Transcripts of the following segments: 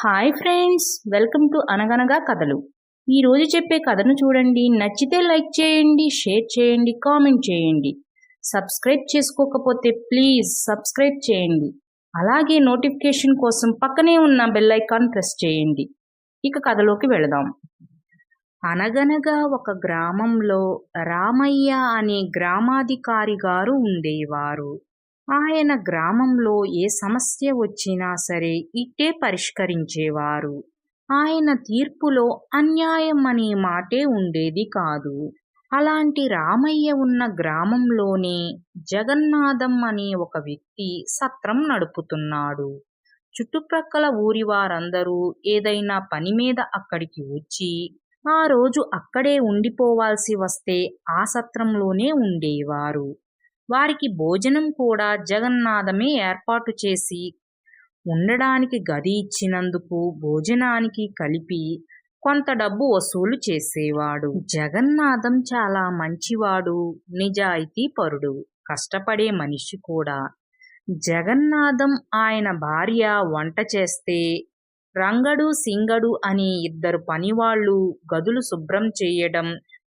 Hi friends welcome to అనగనగా కథలు ఈరోజు చెప్పే కథను చూడండి. నచ్చితే లైక్ చేయండి షేర్ చేయండి కామెంట్ చేయండి. సబ్స్క్రైబ్ చేసుకోకపోతే ప్లీజ్ సబ్స్క్రైబ్ చేయండి. అలాగే నోటిఫికేషన్ కోసం పక్కనే ఉన్న బెల్ ఐకాన్ ప్రెస్ చేయండి. ఇక కథలోకి వెళదాం. అనగనగా ఒక గ్రామంలో రామయ్య అనే గ్రామాధికారి గారు ఉండేవారు. ఆయన గ్రామంలో ఏ సమస్య వచ్చినా సరే ఇట్టే పరిష్కరించేవారు. ఆయన తీర్పులో అన్యాయం అనే మాటే ఉండేది కాదు. అలాంటి రామయ్య ఉన్న గ్రామంలోనే జగన్నాథం అనే ఒక వ్యక్తి సత్రం నడుపుతున్నాడు. చుట్టుప్రక్కల ఊరి వారందరూ ఏదైనా పని మీద అక్కడికి వచ్చి ఆ రోజు అక్కడే ఉండిపోవాల్సి వస్తే ఆ సత్రంలోనే ఉండేవారు. వారికి భోజనం కూడా జగన్నాథమే ఏర్పాటు చేసి ఉండడానికి గది ఇచ్చినందుకు భోజనానికి కలిపి కొంత డబ్బు వసూలు చేసేవాడు. జగన్నాథం చాలా మంచివాడు నిజాయితీ పరుడు కష్టపడే మనిషి కూడా. జగన్నాథం ఆయన భార్య వంట చేస్తే రంగడు సింగడు అని ఇద్దరు పనివాళ్ళు గదులు శుభ్రం చేయడం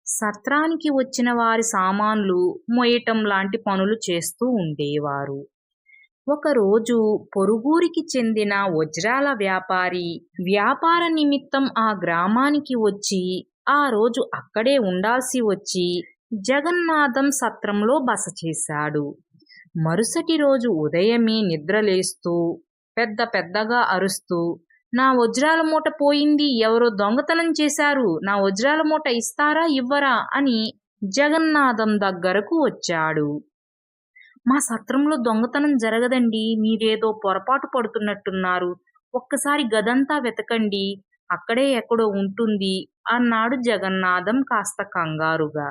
సత్రానికి వచ్చిన వారి సామాన్లు మోయటం లాంటి పనులు చేస్తూ ఉండేవారు. ఒకరోజు పొరుగురికి చెందిన వజ్రాల వ్యాపారి వ్యాపార నిమిత్తం ఆ గ్రామానికి వచ్చి ఆ రోజు అక్కడే ఉండాల్సి వచ్చి జగన్నాథం సత్రంలో బస చేశాడు. మరుసటి రోజు ఉదయమే నిద్రలేస్తూ పెద్ద పెద్దగా అరుస్తూ నా వజ్రాల మూట పోయింది ఎవరో దొంగతనం చేశారు. నా వజ్రాల మూట ఇస్తారా ఇవ్వరా? అని జగన్నాథం దగ్గరకు వచ్చాడు. మా సత్రంలో దొంగతనం జరగదండి మీరేదో పొరపాటు పడుతున్నట్టున్నారు. ఒక్కసారి గదంతా వెతకండి అక్కడే ఎక్కడో ఉంటుంది అన్నాడు జగన్నాథం కాస్త కంగారుగా.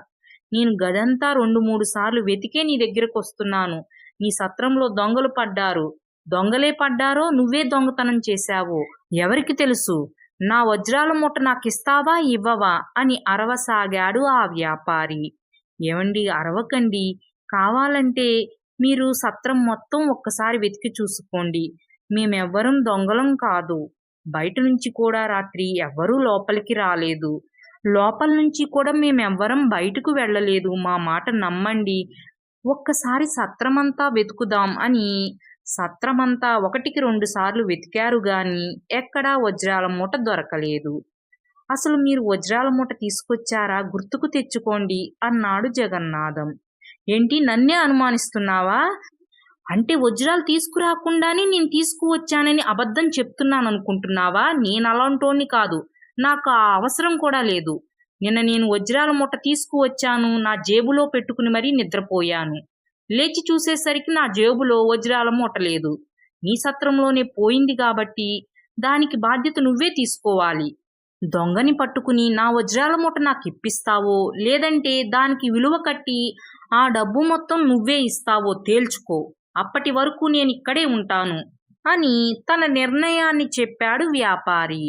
నేను గదంతా రెండు మూడు సార్లు వెతికే నీ దగ్గరకు వస్తున్నాను. నీ సత్రంలో దొంగలు పడ్డారు. దొంగలే పడ్డారో నువ్వే దొంగతనం చేశావో. ఎవరికి తెలుసు? నా వజ్రాల మూట నాకిస్తావా? ఇవ్వవా? అని అరవసాగాడు ఆ వ్యాపారి. ఏమండి అరవకండి. కావాలంటే మీరు సత్రం మొత్తం ఒక్కసారి వెతికి చూసుకోండి. మేమెవ్వరం దొంగలం కాదు. బయట నుంచి కూడా రాత్రి ఎవ్వరూ లోపలికి రాలేదు. లోపల నుంచి కూడా మేమెవ్వరం బయటకు వెళ్ళలేదు. మా మాట నమ్మండి. ఒక్కసారి సత్రమంతా వెతుకుదాం అని సత్రమంతా ఒకటికి రెండు సార్లు వెతికారు గాని ఎక్కడా వజ్రాల మూట దొరకలేదు. అసలు మీరు వజ్రాల మూట తీసుకొచ్చారా? గుర్తుకు తెచ్చుకోండి అన్నాడు జగన్నాథం. ఏంటి నన్నే అనుమానిస్తున్నావా? అంటే వజ్రాలు తీసుకురాకుండానే నేను తీసుకువచ్చానని అబద్ధం చెప్తున్నాను అనుకుంటున్నావా నేను అలాంటోని కాదు. నాకు ఆ అవసరం కూడా లేదు. నిన్న నేను వజ్రాల మూట తీసుకువచ్చాను. నా జేబులో పెట్టుకుని మరీ నిద్రపోయాను. లేచి చూసేసరికి నా జేబులో వజ్రాల మూట లేదు. నీ సత్రంలోనే పోయింది కాబట్టి దానికి బాధ్యత నువ్వే తీసుకోవాలి. దొంగని పట్టుకుని నా వజ్రాల మూట నాకు ఇప్పిస్తావో లేదంటే దానికి విలువ కట్టి ఆ డబ్బు మొత్తం నువ్వే ఇస్తావో తేల్చుకో. అప్పటి వరకు నేను ఇక్కడే ఉంటాను అని తన నిర్ణయాన్ని చెప్పాడు వ్యాపారి.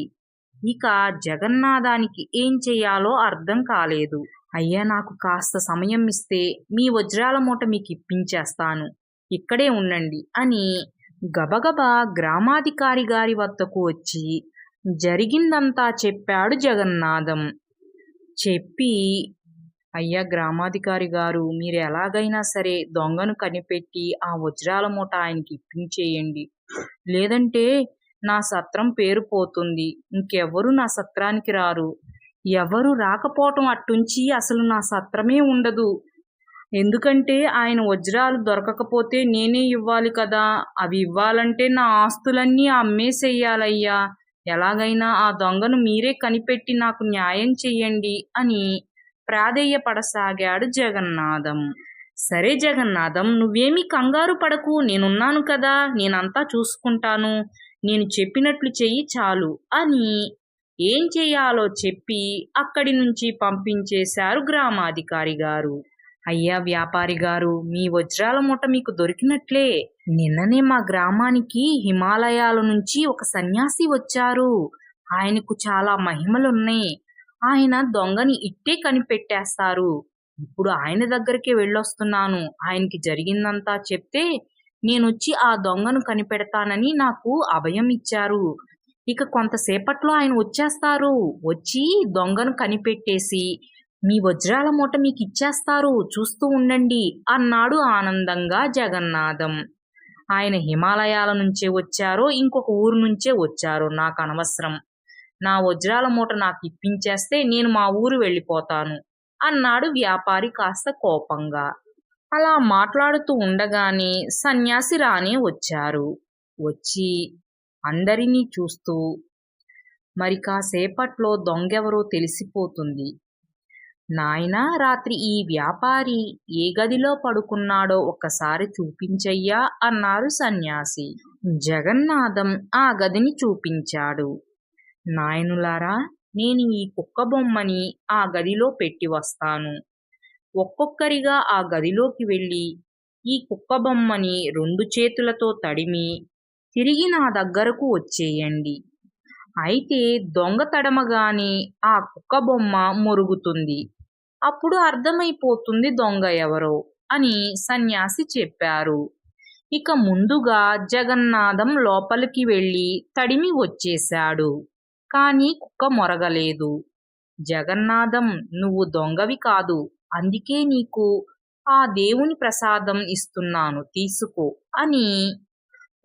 ఇక జగన్నాథానికి ఏం చెయ్యాలో అర్థం కాలేదు. అయ్యా నాకు కాస్త సమయం ఇస్తే మీ వజ్రాల మూట మీకు ఇప్పించేస్తాను. ఇక్కడే ఉండండి అని గబగబా గ్రామాధికారి గారి వద్దకు వచ్చి జరిగిందంతా చెప్పాడు జగన్నాథం. చెప్పి అయ్యా గ్రామాధికారి గారు మీరు ఎలాగైనా సరే దొంగను కనిపెట్టి ఆ వజ్రాల మూట ఆయనకి ఇప్పించేయండి. లేదంటే నా సత్రం పేరు పోతుంది ఇంకెవ్వరూ నా సత్రానికి రారు. ఎవరు రాకపోవటం అట్టుంచి అసలు నా సత్రమే ఉండదు. ఎందుకంటే ఆయన వజ్రాలు దొరకకపోతే నేనే ఇవ్వాలి కదా. అవి ఇవ్వాలంటే నా ఆస్తులన్నీ అమ్మేసేయాలయ్యా ఎలాగైనా ఆ దొంగను మీరే కనిపెట్టి నాకు న్యాయం చెయ్యండి అని ప్రాధేయపడసాగాడు జగన్నాథం. సరే జగన్నాథం నువ్వేమీ కంగారు పడకు. నేనున్నాను కదా. నేనంతా చూసుకుంటాను. నేను చెప్పినట్లు చెయ్యి చాలు అని ఏం చేయాలో చెప్పి అక్కడి నుంచి పంపించేశారు గ్రామాధికారి గారు. అయ్యా వ్యాపారి గారు మీ వజ్రాల మూట మీకు దొరికినట్లే. నిన్ననే మా గ్రామానికి హిమాలయాల నుంచి ఒక సన్యాసి వచ్చారు. ఆయనకు చాలా మహిమలున్నాయి. ఆయన దొంగని ఇట్టే కనిపెట్టేస్తారు. ఇప్పుడు ఆయన దగ్గరికి వెళ్ళొస్తున్నాను. ఆయనకి జరిగిందంతా చెప్తే నేనొచ్చి ఆ దొంగను కనిపెడతానని నాకు అభయం ఇచ్చారు. ఇక కొంతసేపట్లో ఆయన వచ్చేస్తారు. వచ్చి దొంగను కనిపెట్టేసి మీ వజ్రాల మూట మీకు ఇచ్చేస్తారు చూస్తూ ఉండండి అన్నాడు ఆనందంగా జగన్నాథం. ఆయన హిమాలయాల నుంచే వచ్చారో ఇంకొక ఊరు నుంచే వచ్చారో నాకు అనవసరం. నా వజ్రాల మూట నాకు ఇప్పించేస్తే నేను మా ఊరు వెళ్ళిపోతాను అన్నాడు వ్యాపారి కాస్త కోపంగా. అలా మాట్లాడుతూ ఉండగానే సన్యాసి రానే వచ్చారు. వచ్చి అందరినీ చూస్తూ మరి కాసేపట్లో దొంగెవరో తెలిసిపోతుంది. నాయనా రాత్రి ఈ వ్యాపారి ఏ గదిలో పడుకున్నాడో ఒక్కసారి చూపించయ్యా అన్నారు సన్యాసి. జగన్నాథం ఆ గదిని చూపించాడు. నాయనులారా నేను ఈ కుక్క బొమ్మని ఆ గదిలో పెట్టి వస్తాను. ఒక్కొక్కరిగా ఆ గదిలోకి వెళ్ళి ఈ కుక్క బొమ్మని రెండు చేతులతో తడిమి తిరిగి నా దగ్గరకు వచ్చేయండి. అయితే దొంగ తడమగానే ఆ కుక్క బొమ్మ మురుగుతుంది. అప్పుడు అర్థమైపోతుంది దొంగ ఎవరో అని సన్యాసి చెప్పారు. ఇక ముందుగా జగన్నాథం లోపలికి వెళ్ళి తడిమి వచ్చేశాడు. కానీ కుక్క మొరగలేదు. జగన్నాథం నువ్వు దొంగవి కాదు. అందుకే నీకు ఆ దేవుని ప్రసాదం ఇస్తున్నాను. తీసుకో అని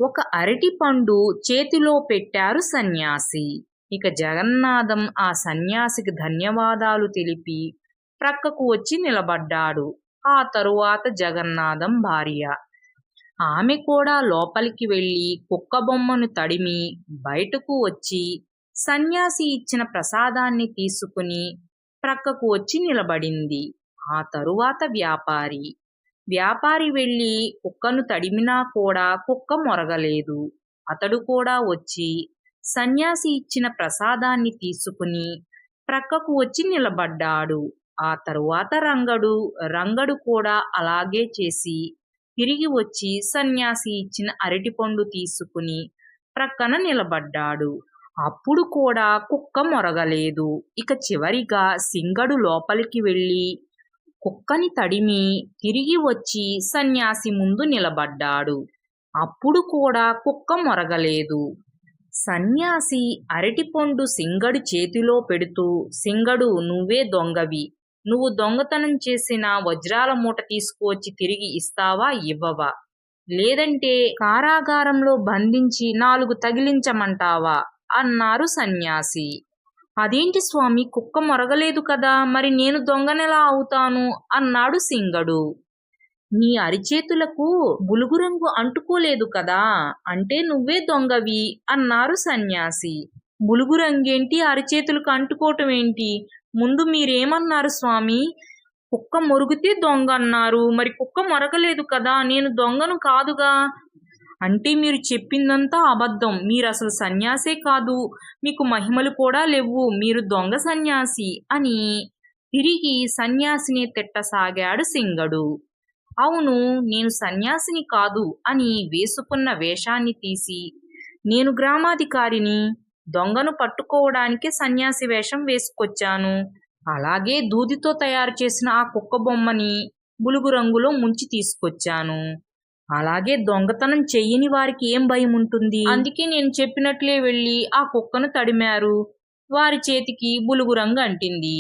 ఒక అరటి పండు చేతిలో పెట్టారు సన్యాసి. ఇక జగన్నాథం ఆ సన్యాసికి ధన్యవాదాలు తెలిపి ప్రక్కకు వచ్చి నిలబడ్డాడు. ఆ తరువాత జగన్నాథం భార్య. ఆమె కూడా లోపలికి వెళ్ళి కుక్క బొమ్మను తడిమి బయటకు వచ్చి సన్యాసి ఇచ్చిన ప్రసాదాన్ని తీసుకుని ప్రక్కకు వచ్చి నిలబడింది. ఆ తరువాత వ్యాపారి. వ్యాపారి వెళ్ళి కుక్కను తడిమినా కూడా కుక్క మొరగలేదు. అతడు కూడా వచ్చి సన్యాసి ఇచ్చిన ప్రసాదాన్ని తీసుకుని ప్రక్కకు వచ్చి నిలబడ్డాడు. ఆ తరువాత రంగడు రంగడు కూడా అలాగే చేసి తిరిగి వచ్చి సన్యాసి ఇచ్చిన అరటిపండు తీసుకుని ప్రక్కన నిలబడ్డాడు. అప్పుడు కూడా కుక్క మొరగలేదు. ఇక చివరిగా సింగడు లోపలికి వెళ్ళి కుక్కని తడిమి తిరిగి వచ్చి సన్యాసి ముందు నిలబడ్డాడు. అప్పుడు కూడా కుక్క మొరగలేదు. సన్యాసి అరటిపండు సింగడు చేతిలో పెడుతూ సింగడు నువ్వే దొంగవి. నువ్వు దొంగతనం చేసిన వజ్రాల మూట తీసుకువచ్చి తిరిగి ఇస్తావా ఇవ్వవా? లేదంటే కారాగారంలో బంధించి నాలుగు తగిలించమంటావా? అన్నారు సన్యాసి. అదేంటి స్వామి? కుక్క మొరగలేదు కదా మరి నేను దొంగనెలా అవుతాను? అన్నాడు సింగడు. నీ అరిచేతులకు బులుగు రంగు అంటుకోలేదు కదా అంటే నువ్వే దొంగవి అన్నారు సన్యాసి. బులుగు రంగేంటి? అరిచేతులకు అంటుకోవటం ఏంటి? ముందు మీరేమన్నారు స్వామి? కుక్క మొరుగుతే దొంగ అన్నారు మరి కుక్క మొరగలేదు కదా నేను దొంగను కాదుగా? అంటే మీరు చెప్పిందంతా అబద్ధం. మీరు అసలు సన్యాసే కాదు. మీకు మహిమలు కూడా లేవు. మీరు దొంగ సన్యాసి అని తిరిగి సన్యాసిని తిట్టసాగాడు సింగడు. అవును నేను సన్యాసిని కాదు అని వేసుకున్న వేషాన్ని తీసి నేను గ్రామాధికారిని దొంగను పట్టుకోవడానికి సన్యాసి వేషం వేసుకొచ్చాను. అలాగే దూదితో తయారు చేసిన ఆ కుక్క బొమ్మని బులుగు రంగులో ముంచి తీసుకొచ్చాను. అలాగే దొంగతనం చెయ్యని వారికి ఏం భయం ఉంటుంది? అందుకే నేను చెప్పినట్లే వెళ్ళి ఆ కుక్కను తడిమారు. వారి చేతికి బులుగు రంగు అంటింది.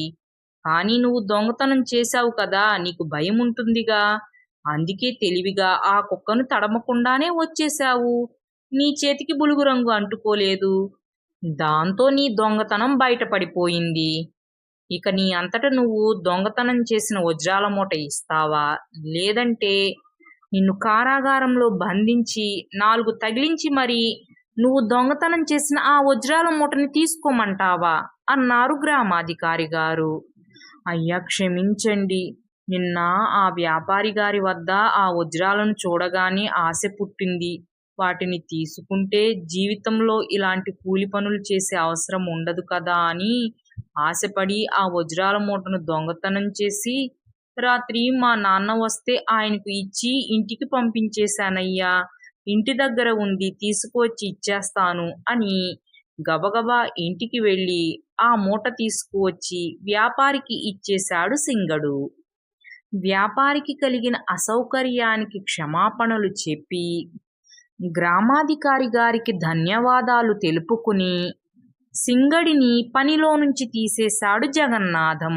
కానీ నువ్వు దొంగతనం చేశావు కదా నీకు భయం ఉంటుందిగా. అందుకే తెలివిగా ఆ కుక్కను తడమకుండానే వచ్చేశావు. నీ చేతికి బులుగు రంగు అంటుకోలేదు. దాంతో నీ దొంగతనం బయటపడిపోయింది. ఇక నీ అంతట నువ్వు దొంగతనం చేసిన వజ్రాల మూట ఇస్తావా? లేదంటే నిన్ను కారాగారంలో బంధించి నాలుగు తగిలించి మరి నువ్వు దొంగతనం చేసిన ఆ వజ్రాల మూటని తీసుకోమంటావా? అన్నారు గ్రామాధికారి గారు. అయ్యా క్షమించండి. నిన్న ఆ వ్యాపారి గారి వద్ద ఆ వజ్రాలను చూడగానే ఆశ పుట్టింది. వాటిని తీసుకుంటే జీవితంలో ఇలాంటి కూలి పనులు చేసే అవసరం ఉండదు కదా అని ఆశపడి ఆ వజ్రాల మూటను దొంగతనం చేసి రాత్రి మా నాన్న వస్తే ఆయనకు ఇచ్చి ఇంటికి పంపించేశానయ్యా. ఇంటి దగ్గర ఉంది తీసుకువచ్చి ఇచ్చేస్తాను అని గబగబా ఇంటికి వెళ్ళి ఆ మూట తీసుకువచ్చి వ్యాపారికి ఇచ్చేశాడు సింగడు. వ్యాపారికి కలిగిన అసౌకర్యానికి క్షమాపణలు చెప్పి గ్రామాధికారి గారికి ధన్యవాదాలు తెలుపుకుని సింగడిని పనిలో నుంచి తీసేశాడు జగన్నాథం.